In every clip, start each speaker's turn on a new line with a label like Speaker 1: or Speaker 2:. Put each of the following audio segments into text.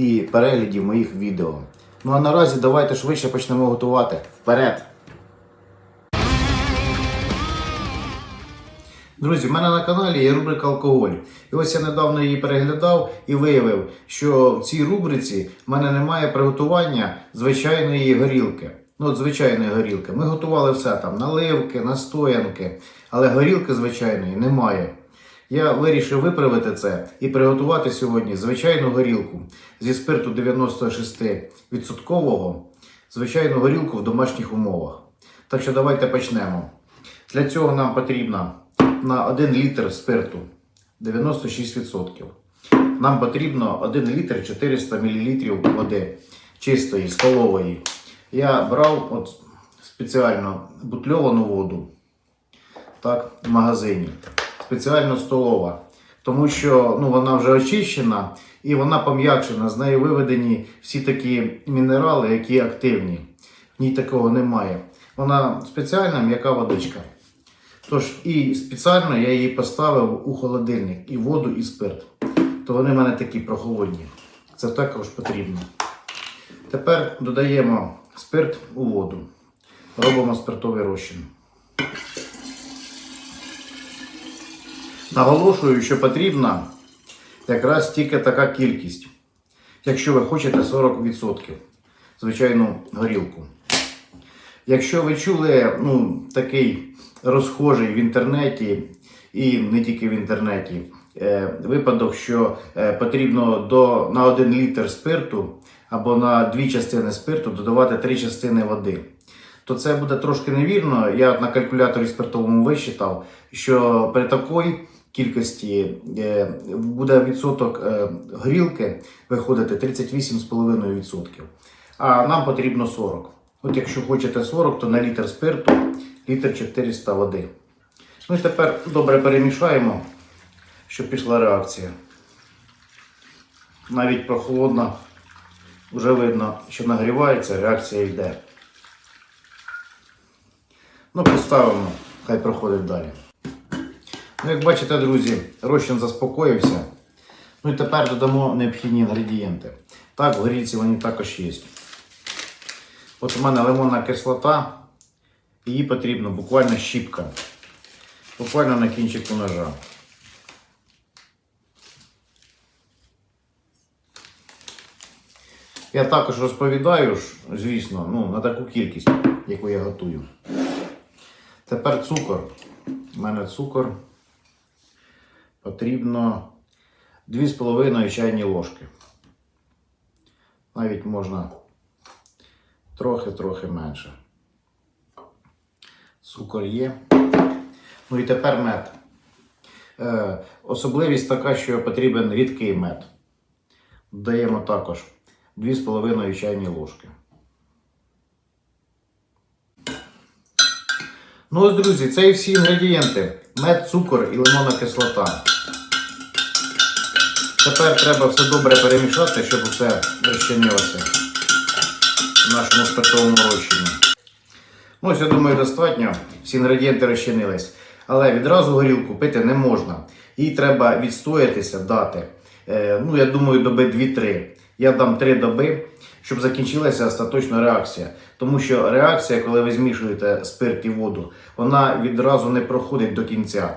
Speaker 1: і переглядів моїх відео. Ну а наразі давайте швидше почнемо готувати. Вперед! Друзі, в мене на каналі є рубрика Алкоголь. І ось я недавно її переглядав і виявив, що в цій рубриці в мене немає приготування звичайної горілки. Ну, от звичайної горілки. Ми готували все там: наливки, настоянки, але горілки звичайної немає. Я вирішив виправити це і приготувати сьогодні звичайну горілку зі спирту 96% звичайну горілку в домашніх умовах. Так що давайте почнемо. Для цього нам потрібно на 1 літр спирту 96%. Нам потрібно 1 літр 400 мл води чистої, столової. Я брав от спеціально бутльовану воду так, в магазині. Спеціально столова. Тому що ну, вона вже очищена і вона пом'якшена. З неї виведені всі такі мінерали, які активні. В ній такого немає. Вона спеціальна м'яка водичка. Тож і спеціально я її поставив у холодильник і воду, і спирт. То вони в мене такі прохолодні. Це також потрібно. Тепер додаємо спирт у воду. Робимо спиртовий розчин. Наголошую, що потрібна якраз тільки така кількість. Якщо ви хочете 40% звичайну горілку. Якщо ви чули ну, такий розхожий в інтернеті, і не тільки в інтернеті, е, випадок, що е, потрібно до, на 1 літр спирту або на 2 частини спирту додавати 3 частини води, то це буде трошки невірно. Я на калькуляторі спиртовому висчитав, що при такій кількості е, буде відсоток е, горілки виходити 38,5%. А нам потрібно 40. От якщо хочете 40, то на літр спирту літр 400 води. Ну і тепер добре перемішаємо, щоб пішла реакція. Навіть прохолодна, вже видно, що нагрівається, реакція йде. Ну, поставимо, хай проходить далі. Ну, як бачите, друзі, розчин заспокоївся. Ну і тепер додамо необхідні інгредієнти. Так, в горілці вони також є. От у мене лимонна кислота, її потрібно буквально щіпка. Буквально на кінчику ножа. Я також розповідаю, звісно, ну, на таку кількість, яку я готую. Тепер цукор. У мене цукор потрібно 2,5 чайні ложки. Навіть можна трохи-трохи менше. Цукор є. Ну і тепер мед. Е, особливість така, що потрібен рідкий мед. Додаємо також 2,5 чайні ложки. Ну ось, друзі, це і всі інгредієнти. Мед, цукор і лимонна кислота. Тепер треба все добре перемішати, щоб усе розчинилося в нашому спиртовому розчині. Ну, я думаю, достатньо. Всі інгредієнти розчинились. Але відразу горілку пити не можна. Їй треба відстоятися, дати. Е, ну, я думаю, доби 2-3. Я дам 3 доби, щоб закінчилася остаточна реакція. Тому що реакція, коли ви змішуєте спирт і воду, вона відразу не проходить до кінця.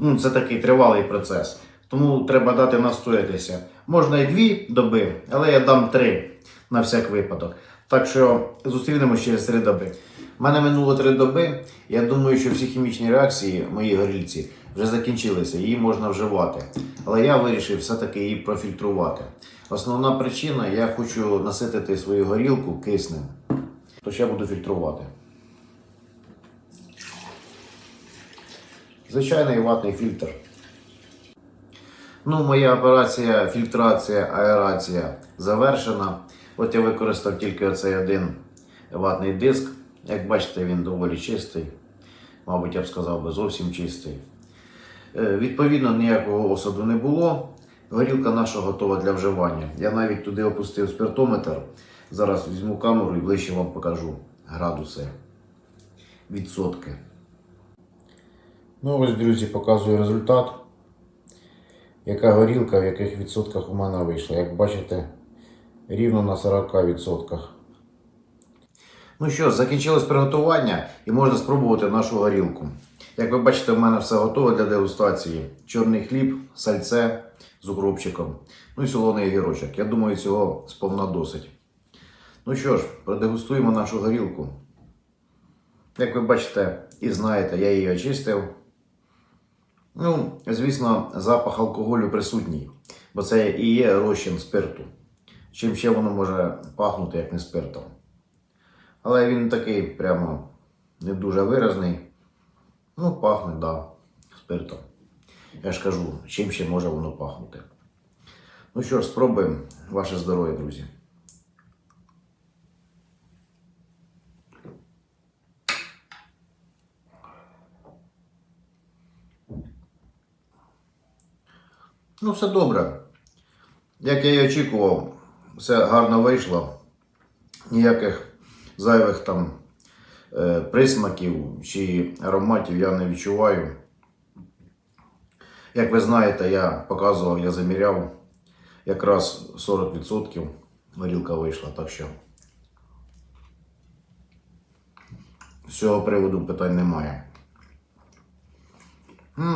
Speaker 1: Ну, це такий тривалий процес. Тому треба дати настоятися. Можна і 2 доби, але я дам 3 на всяк випадок. Так що зустрінемось через 3 доби. У мене минуло 3 доби. Я думаю, що всі хімічні реакції моїй горілці вже закінчилися, її можна вживати. Але я вирішив все-таки її профільтрувати. Основна причина, я хочу наситити свою горілку киснем. Тож я буду фільтрувати. Звичайний ватний фільтр. Ну, моя операція фільтрація, аерація завершена. От я використав тільки оцей один ватний диск. Як бачите, він доволі чистий. Мабуть, я б сказав би зовсім чистий. Е, Відповідно, ніякого осаду не було. Горілка наша готова для вживання. Я навіть туди опустив спиртометр. Зараз візьму камеру і ближче вам покажу градуси, відсотки. Ну ось, друзі, показую результат. Яка горілка, в яких відсотках у мене вийшла. Як бачите, рівно на 40%. Ну що, закінчилось приготування і можна спробувати нашу горілку. Як ви бачите, в мене все готове для дегустації. Чорний хліб, сальце з укропчиком, ну і солоний огірочок. Я думаю, цього сповна досить. Ну що ж, продегустуємо нашу горілку. Як ви бачите і знаєте, я її очистив. Ну, звісно, запах алкоголю присутній, бо це і є розчин спирту. Чим ще воно може пахнути, як не спиртом. Але він такий прямо не дуже виразний. Ну, пахне, да, спиртом. Я ж кажу, чим ще може воно пахнути. Ну що ж, спробуємо ваше здоров'я, друзі. Ну, все добре. Як я і очікував, все гарно вийшло. Ніяких зайвих там е, присмаків чи ароматів я не відчуваю. Як ви знаєте, я показував, я заміряв якраз 40% горілка вийшла, так що з цього приводу питань немає.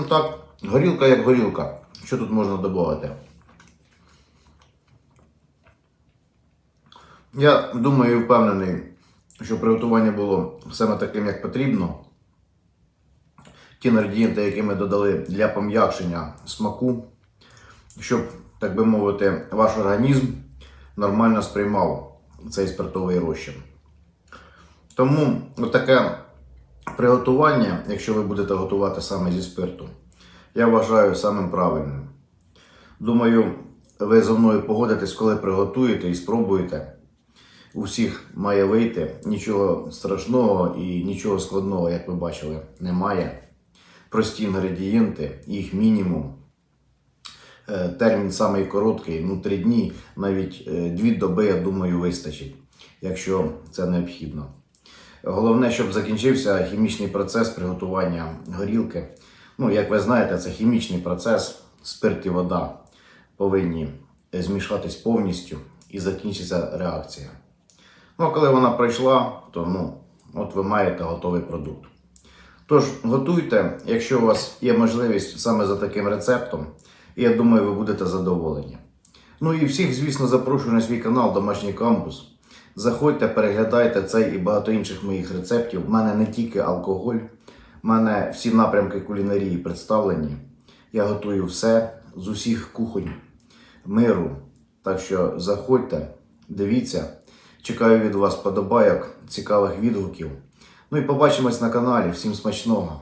Speaker 1: Так, горілка як горілка. Що тут можна додати? Я думаю і впевнений, що приготування було саме таким, як потрібно. Ті інгредієнти, які ми додали для пом'якшення смаку, щоб, так би мовити, ваш організм нормально сприймав цей спиртовий розчин. Тому таке приготування, якщо ви будете готувати саме зі спирту, я вважаю самим правильним. Думаю, ви зі мною погодитесь, коли приготуєте і спробуєте. У всіх має вийти. Нічого страшного і нічого складного, як ви бачили, немає. Прості інгредієнти, їх мінімум. Е, Термін самий короткий, ну 3 дні, навіть 2 доби, я думаю, вистачить, якщо це необхідно. Головне, щоб закінчився хімічний процес приготування горілки. Ну, як ви знаєте, це хімічний процес, спирт і вода повинні змішатись повністю і закінчиться реакція. Ну, а коли вона пройшла, то ну, от ви маєте готовий продукт. Тож, готуйте, якщо у вас є можливість саме за таким рецептом, і я думаю, ви будете задоволені. Ну і всіх, звісно, запрошую на свій канал Домашній кампус. Заходьте, переглядайте цей і багато інших моїх рецептів. У мене не тільки алкоголь, у мене всі напрямки кулінарії представлені. Я готую все з усіх кухонь миру. Так що заходьте, дивіться. Чекаю від вас подобайок, цікавих відгуків. Ну і побачимось на каналі. Всім смачного!